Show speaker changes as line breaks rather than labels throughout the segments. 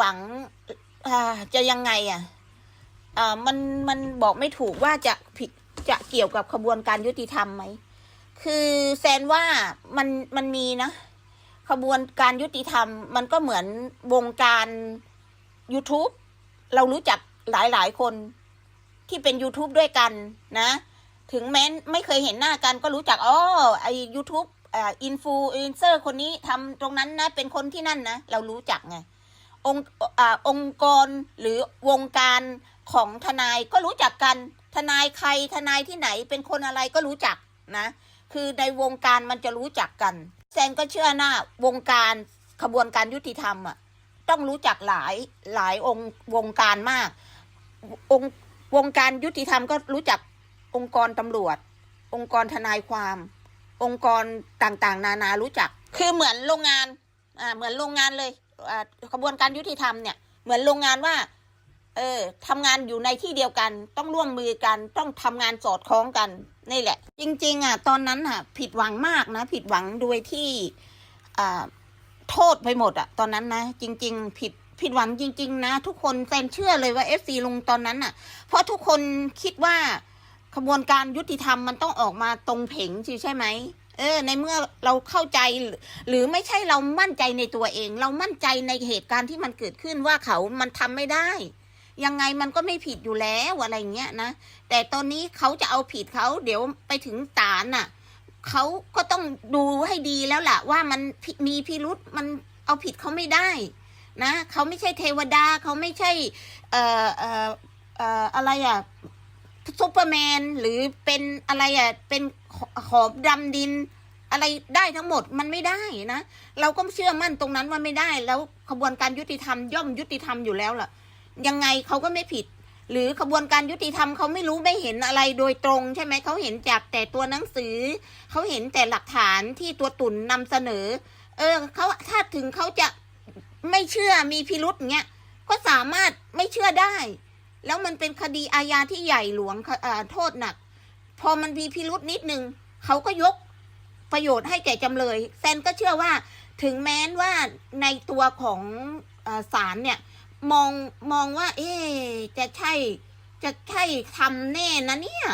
หวังจะยังไงอะอ่ามันมันบอกไม่ถูกว่าจะผิดจะเกี่ยวกับขบวนการยุติธรรมไหม คือแซนว่ามันมันมีนะ ขบวนการยุติธรรม มันก็เหมือนวงการ YouTube เรารู้จักหลายหลายคนที่เป็น YouTube ด้วยกันนะ ถึงแม้ไม่เคยเห็นหน้ากันก็รู้จักอ๋อไอ YouTube อ่าอินฟูอินเซอร์คนนี้ทำตรงนั้นนะ เป็นคนที่นั่นนะ เรารู้จักไง องค์องค์กรหรือวงการของทนายก็รู้จักกัน ทนายใครทนายที่ไหนเป็นคนอะไรก็รู้จักนะ คือในวงการมันจะรู้จักกัน แซนก็เชื่อหน้าวงการขบวนการยุติธรรมอะต้องรู้จักหลายหลายองค์วงการมาก องค์วงการยุติธรรมก็รู้จักองค์กรตำรวจ องค์กรทนายความ องค์กรต่างๆ นานารู้จัก คือเหมือนโรงงานอ่าเหมือนโรงงานเลย อ่าขบวนการยุติธรรมเนี่ยเหมือนโรงงานว่า เออทำงานอยู่ในที่เดียวกัน ต้องร่วมมือกันต้องทำงานสอดคล้องกันนี่แหละ จริง ๆ อะ ตอนนั้นอะ ผิดหวังมากนะ ผิดหวังโดยที่อ่าโทษไปหมดอะ ตอนนั้นนะ จริง ๆ ผิดผิดหวังจริง ๆ นะ ทุกคนแซนเชื่อเลยว่าเอฟซีลุงตอนนั้นอะ เพราะทุกคนคิดว่าขบวนการยุติธรรมมันต้องออกมาตรงเพ่งใช่ไหม เออ ในเมื่อเราเข้าใจหรือไม่ใช่เรามั่นใจในตัวเอง เรามั่นใจในเหตุการณ์ที่มันเกิดขึ้นว่าเขามันทำไม่ได้ ยังไงมันก็ไม่ผิดอยู่แล้วอะไรเงี้ยนะแต่ตอนนี้เขาจะเอาผิดเขาเดี๋ยวไปถึงศาลน่ะเขาก็ต้องดูให้ดีแล้วล่ะ ว่ามันมีพิรุษมันเอาผิดเขาไม่ได้ นะเขาไม่ใช่เทวดาเขาไม่ใช่ เอ่อเอ่อเอ่ออะไรอะ ซูเปอร์แมนหรือเป็นอะไรอะเป็นขขอบดำดิน อะไรได้ทั้งหมดมันไม่ได้นะเราก็เชื่อมั่นตรงนั้นว่าไม่ได้ แล้วขบวนการยุติธรรมย่อมยุติธรรมอยู่แล้วล่ะ ยังไงเขาก็ไม่ผิด หรือขบวนการยุติธรรมเขาไม่รู้ไม่เห็นอะไรโดยตรง ใช่ไหมเขาเห็นจากแต่ตัวหนังสือเขาเห็นแต่หลักฐานที่ตัวตุ่นนำเสนอ เออเขาถ้าถึงเขาจะไม่เชื่อมีพิรุษเงี้ยก็สามารถไม่เชื่อได้ แล้วมันเป็นคดีอาญาที่ใหญ่หลวงโทษหนัก พอมันมีพิรุษนิดนึงเขาก็ยกประโยชน์ให้แก่จำเลยแซนก็เชื่อว่าถึงแม้นว่าในตัวของศาลเนี่ยมองมองว่า เอ๊จะใช่จะใช่ทำแน่นะเนี่ย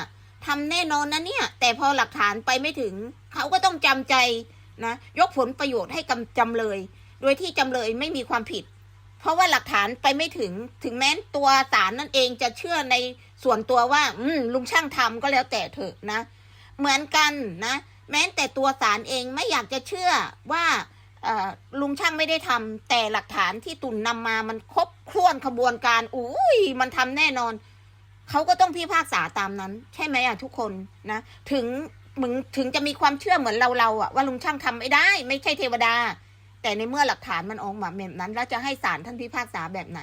ทำแน่นอนนะเนี่ย แต่พอหลักฐานไปไม่ถึง เขาก็ต้องจำใจนะ ยกผลประโยชน์ให้กำจำเลย โดยที่จำเลยไม่มีความผิด เพราะว่าหลักฐานไปไม่ถึงถึงแม้ตัวศาลนั่นเองจะเชื่อในส่วนตัวว่า อืมลุงช่างทำก็แล้วแต่เถอะนะ เหมือนกันนะ แม้แต่ตัวศาลเองไม่อยากจะเชื่อว่าลุงช่างไม่ได้ทำแต่หลักฐานที่ตุนนำมามันครบคร่วนขบวนการอุ้ยมันทำแน่นอนเขาก็ต้องพิพากษาตามนั้น ใช่ไหมอะทุกคนนะ ถึงมึงถึงจะมีความเชื่อเหมือนเราเราๆอะว่าลุงช่างทำไม่ได้ ไม่ใช่เทวดา แต่ในเมื่อหลักฐานมันออกมาแบบนั้น แล้วจะให้ศาลท่านพิพากษาแบบไหน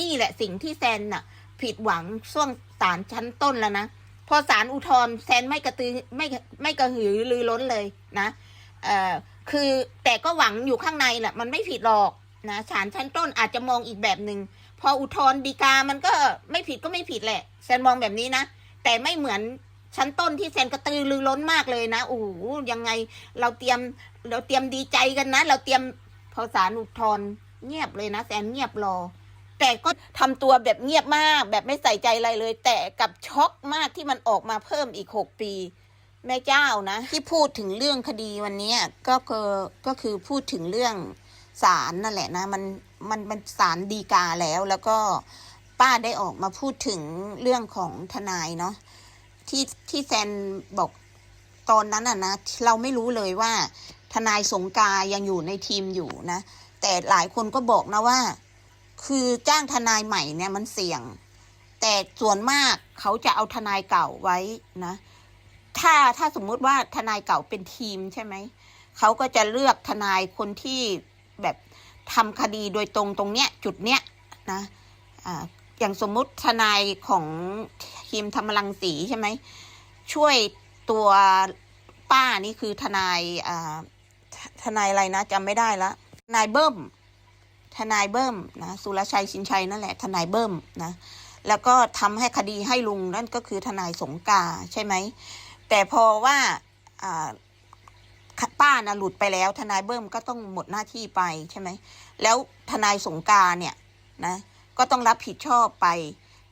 นี่แหละสิ่งที่แซนน่ะ ผิดหวังช่วงศาลชั้นต้นแล้วนะพอศาลอุทธรณ์แซนไม่กระตือไม่ไม่กระหือรือร้นเลยนะเอ่อคือแต่ก็หวังอยู่ข้างในแหละมันไม่ผิดหรอกนะศาลชั้นต้นอาจจะมองอีกแบบหนึ่งพออุทธรณ์ฎีกามันก็ไม่ผิดก็ไม่ผิดแหละแซนมองแบบนี้นะแต่ไม่เหมือน ชั้นต้นที่แซนกระตือรือร้นมากเลยนะโอ้ยังไงเราเตรียมเราเตรียมดีใจกันนะ เราเตรียมพอสารอุทธรณ์เงียบเลยนะแซนเงียบรอ แต่ก็ทำตัวแบบเงียบมาก แบบไม่ใส่ใจอะไรเลย แต่กับช็อกมากที่มันออกมาเพิ่มอีกหกปี แม่เจ้านะ ที่พูดถึงเรื่องคดีวันนี้ก็คือก็คือพูดถึงเรื่องศาลนั่นแหละนะ มันมันมันศาลดีกาแล้วแล้วก็ป้าได้ออกมาพูดถึงเรื่องของทนายเนาะ ที่ที่แซนบอกตอนนั้นอะนะเราไม่รู้เลยว่า ทนายสงกายังอยู่ในทีมอยู่นะ แต่หลายคนก็บอกนะว่า คือจ้างทนายใหม่เนี่ยมันเสี่ยง แต่ส่วนมากเขาจะเอาทนายเก่าไว้นะ ถ้าถ้าสมมุติว่าทนายเก่าเป็นทีมใช่ไหมเขาก็จะเลือกทนายคนที่แบบทำคดีโดยตรงตรงเนี้ยจุดเนี้ยนะอ่าอย่างสมมุติทนายของที มธรรมรังสีใช่ไหมช่วยตัวป้านี่คือทนายอ่าทนายอะไรนะจำไม่ได้ละทนายเบิ้มทนายเบิ้มนะสุรชัยชินชัยนั่นแหละ ทนายเบิ้มนะแล้วก็ทำให้คดีให้ลุงนั่นก็คือทนายสงกาใช่ไหมแต่พอว่าอ่าป้านะหลุดไปแล้ว ทนายเบิ้มก็ต้องหมดหน้าที่ไปใช่ไหมแล้วทนายสงการเนี่ยนะก็ต้องรับผิดชอบไป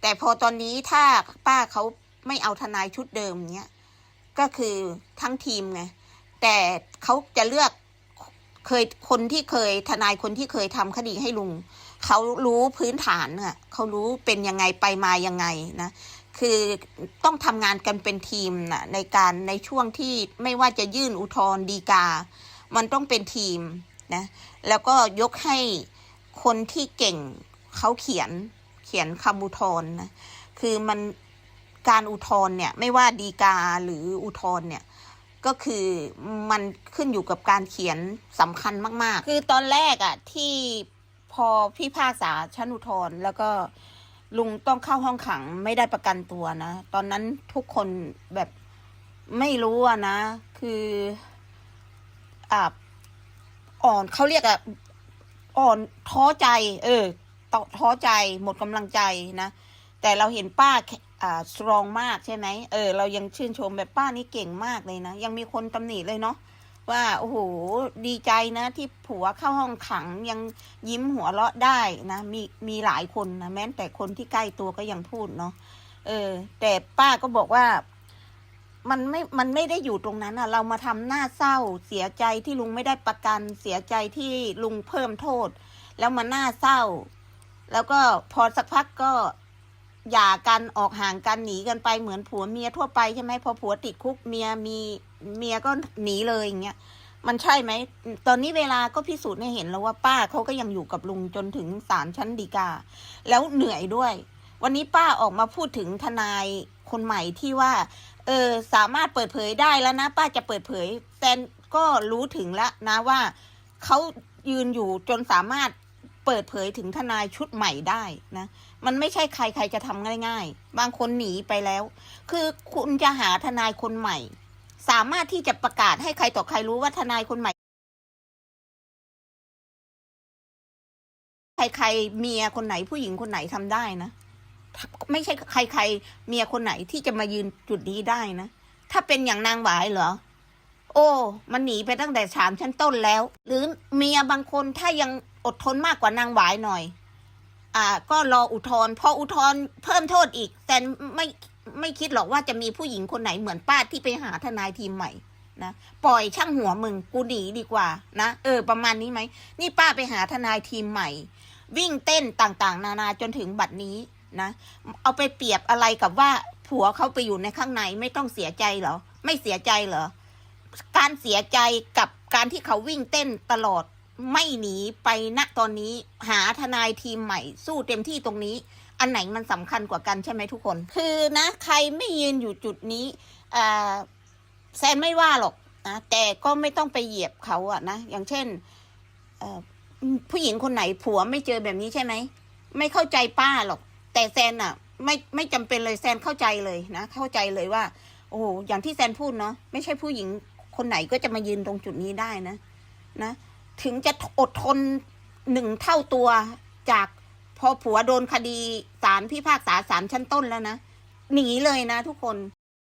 แต่พอตอนนี้ถ้าป้าเขาไม่เอาทนายชุดเดิมเนี้ยก็คือทั้งทีมไงแต่เขาจะเลือกเคยคนที่เคยทนายคนที่เคยทำคดีให้ลุงเขารู้พื้นฐานอะเขารู้เป็นยังไงไปมายังไงนะคือต้องทำงานกันเป็นทีมนะในการในช่วงที่ไม่ว่าจะยื่นอุทธรณ์ดีกา มันต้องเป็นทีมนะแล้วก็ยกให้คนที่เก่งเขาเขียน เขียนคำอุทธรณ์นะคือมันการอุทธรณ์เนี่ยไม่ว่าดีกาหรืออุทธรณ์เนี่ยก็คือมันขึ้นอยู่กับการเขียนสำคัญมาก ๆ คือตอนแรกอะ่ะที่พอพี่พากษาชั้นอุทธรณ์แล้วก็ลุงต้องเข้าห้องขังไม่ได้ประกันตัวนะ ตอนนั้นทุกคนแบบไม่รู้อะนะ คืออ่าอ่อนเขาเรียกอะอ่อนท้อใจ เออ ท้อใจหมดกำลังใจนะแต่เราเห็นป้าแข็งอ่าสตรองมากใช่ไหมเออ เรายังชื่นชมแบบป้านี่เก่งมากเลยนะ ยังมีคนตำหนิเลยเนาะว่าโอ้โหดีใจนะที่ผัวเข้าห้องขังยังยิ้มหัวเราะได้นะ มีมีหลายคนนะแม้แต่คนที่ใกล้ตัวก็ยังพูดเนาะเออ แต่ป้าก็บอกว่ามันไม่ มันไม่ได้อยู่ตรงนั้นอะเรามาทำหน้าเศร้า เสียใจที่ลุงไม่ได้ประกัน เสียใจที่ลุงเพิ่มโทษ แล้วมาหน้าเศร้า แล้วก็พอสักพักก็หย่ากันออกห่างกันหนีกันไปเหมือนผัวเมียทั่วไปใช่ไหมพอผัวติดคุกเมียมีเมียก็หนีเลยอย่างเงี้ยมันใช่ไหม ตอนนี้เวลาก็พิสูจน์ให้เห็นแล้วว่าป้าเขาก็ยังอยู่กับลุงจนถึงศาลชั้นฎีกา แล้วเหนื่อยด้วย วันนี้ป้าออกมาพูดถึงทนายคนใหม่ที่ว่า เออสามารถเปิดเผยได้แล้วนะ ป้าจะเปิดเผยแซนก็รู้ถึงแล้วนะว่าเขายืนอยู่จนสามารถ เปิดเผยถึงทนายชุดใหม่ได้นะ มันไม่ใช่ใครใครจะทำง่าย ๆ บางคนหนีไปแล้ว คือคุณจะหาทนายคนใหม่ สามารถที่จะประกาศให้ใครต่อใครรู้ว่าทนายคนใหม่ ใครใครเมียคนไหนผู้หญิงคนไหนทำได้นะ ไม่ใช่ใครใครเมียคนไหนที่จะมายืนจุดนี้ได้นะ ถ้าเป็นอย่างนางหวายเหรอโอ้ มันหนีไปตั้งแต่สามชั้นต้นแล้ว หรือเมียบางคนถ้ายัง อดทนมากกว่านางหวายหน่อย อ่า ก็รออุทธรณ์พออุทธรณ์เพิ่มโทษอีก แต่ไม่ไม่คิดหรอกว่าจะมีผู้หญิงคนไหนเหมือนป้าที่ไปหาทนายทีมใหม่นะปล่อยช่างหัวมึงกูหนีดีกว่านะเออประมาณนี้ไหมนี่ป้าไปหาทนายทีมใหม่ วิ่งเต้นต่างๆ นานาจนถึงบัดนี้นะเอาไปเปรียบอะไรกับว่าผัวเขาไปอยู่ในข้างในไม่ต้องเสียใจเหรอ ไม่เสียใจเหรอ การเสียใจกับการที่เขาวิ่งเต้นตลอด ไม่หนีไปณตอนนี้หาทนายทีมใหม่ สู้เต็มที่ตรงนี้ อันไหนมันสำคัญกว่ากันใช่ไหมทุกคน คือนะใครไม่ยืนอยู่จุดนี้แซนไม่ว่าหรอกนะแต่ก็ไม่ต้องไปเหยียบเขาอะนะอย่างเช่นผู้หญิงคนไหนผัวไม่เจอแบบนี้ใช่ไหมไม่เข้าใจป้าหรอก แต่แซนอะไม่ไม่จำเป็นเลยแซนเข้าใจเลยนะเข้าใจเลยว่า โอ้อย่างที่แซนพูดเนาะไม่ใช่ผู้หญิงคนไหนก็จะมายืนตรงจุดนี้ได้นะ นะ ถึงจะอดทนหนึ่งเท่าตัวจากพอผัวโดนคดีศาลพิพากษาศาลชั้นต้นแล้วนะ หนีเลยนะทุกคน